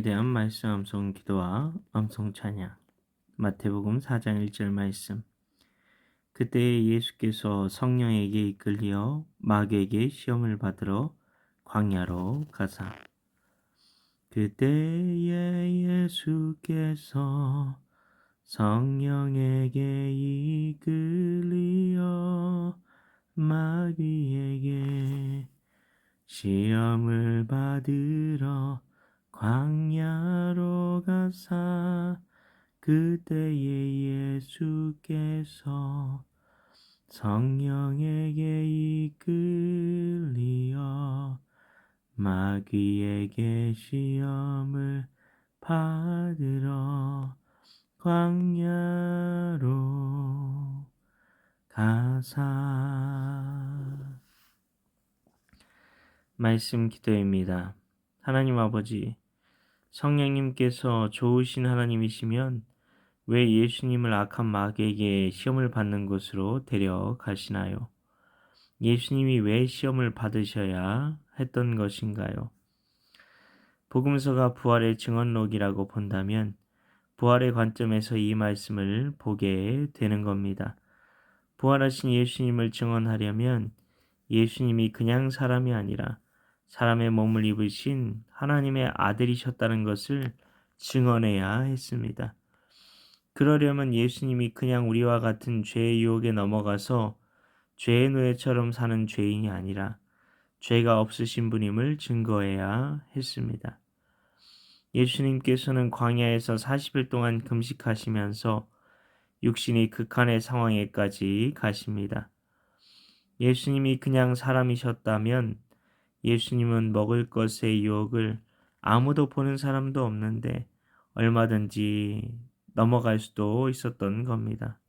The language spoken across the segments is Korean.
생명에 대한 말씀 암송 기도와 암송 찬양. 마태복음 4장 1절 말씀. 그때 예수께서 성령에게 이끌려 마귀에게 시험을 받으러 광야로 가사. 그때에 예수께서 성령에게 이끌려 마귀에게 시험을 받으러 광야로 가사 그때에 예수께서 성령에게 이끌리어 마귀에게 시험을 받으러 광야로 가사 말씀 기도입니다. 하나님 아버지, 성령님께서 좋으신 하나님이시면 왜 예수님을 악한 마귀에게 시험을 받는 곳으로 데려가시나요? 예수님이 왜 시험을 받으셔야 했던 것인가요? 복음서가 부활의 증언록이라고 본다면 부활의 관점에서 이 말씀을 보게 되는 겁니다. 부활하신 예수님을 증언하려면 예수님이 그냥 사람이 아니라 사람의 몸을 입으신 하나님의 아들이셨다는 것을 증언해야 했습니다. 그러려면 예수님이 그냥 우리와 같은 죄의 유혹에 넘어가서 죄의 노예처럼 사는 죄인이 아니라 죄가 없으신 분임을 증거해야 했습니다. 예수님께서는 광야에서 40일 동안 금식하시면서 육신이 극한의 상황에까지 가십니다. 예수님이 그냥 사람이셨다면 예수님은 먹을 것의 유혹을 아무도 보는 사람도 없는데 얼마든지 넘어갈 수도 있었던 겁니다.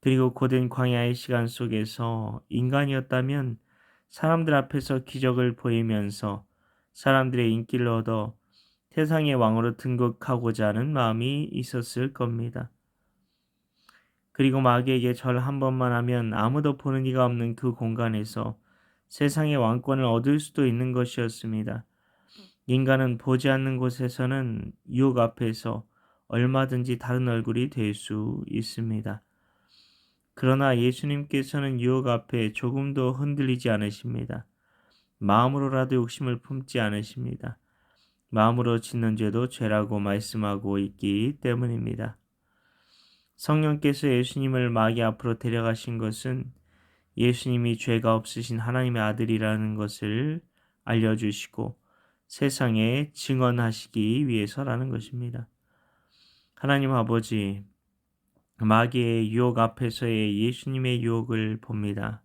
그리고 고된 광야의 시간 속에서 인간이었다면 사람들 앞에서 기적을 보이면서 사람들의 인기를 얻어 세상의 왕으로 등극하고자 하는 마음이 있었을 겁니다. 그리고 마귀에게 절 한 번만 하면 아무도 보는 이가 없는 그 공간에서 세상의 왕권을 얻을 수도 있는 것이었습니다. 인간은 보지 않는 곳에서는 유혹 앞에서 얼마든지 다른 얼굴이 될 수 있습니다. 그러나 예수님께서는 유혹 앞에 조금도 흔들리지 않으십니다. 마음으로라도 욕심을 품지 않으십니다. 마음으로 짓는 죄도 죄라고 말씀하고 있기 때문입니다. 성령께서 예수님을 마귀 앞으로 데려가신 것은 예수님이 죄가 없으신 하나님의 아들이라는 것을 알려주시고 세상에 증언하시기 위해서라는 것입니다. 하나님 아버지, 마귀의 유혹 앞에서의 예수님의 유혹을 봅니다.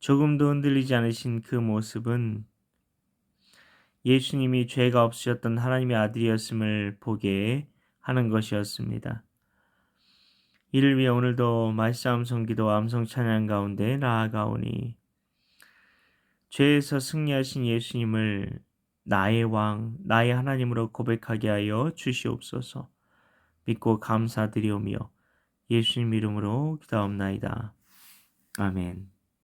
조금도 흔들리지 않으신 그 모습은 예수님이 죄가 없으셨던 하나님의 아들이었음을 보게 하는 것이었습니다. 이를 위해 오늘도 말싸움 성기도 암성 찬양 가운데 나아가오니 죄에서 승리하신 예수님을 나의 왕, 나의 하나님으로 고백하게 하여 주시옵소서. 믿고 감사드리오며 예수님 이름으로 기도옵나이다. 아멘.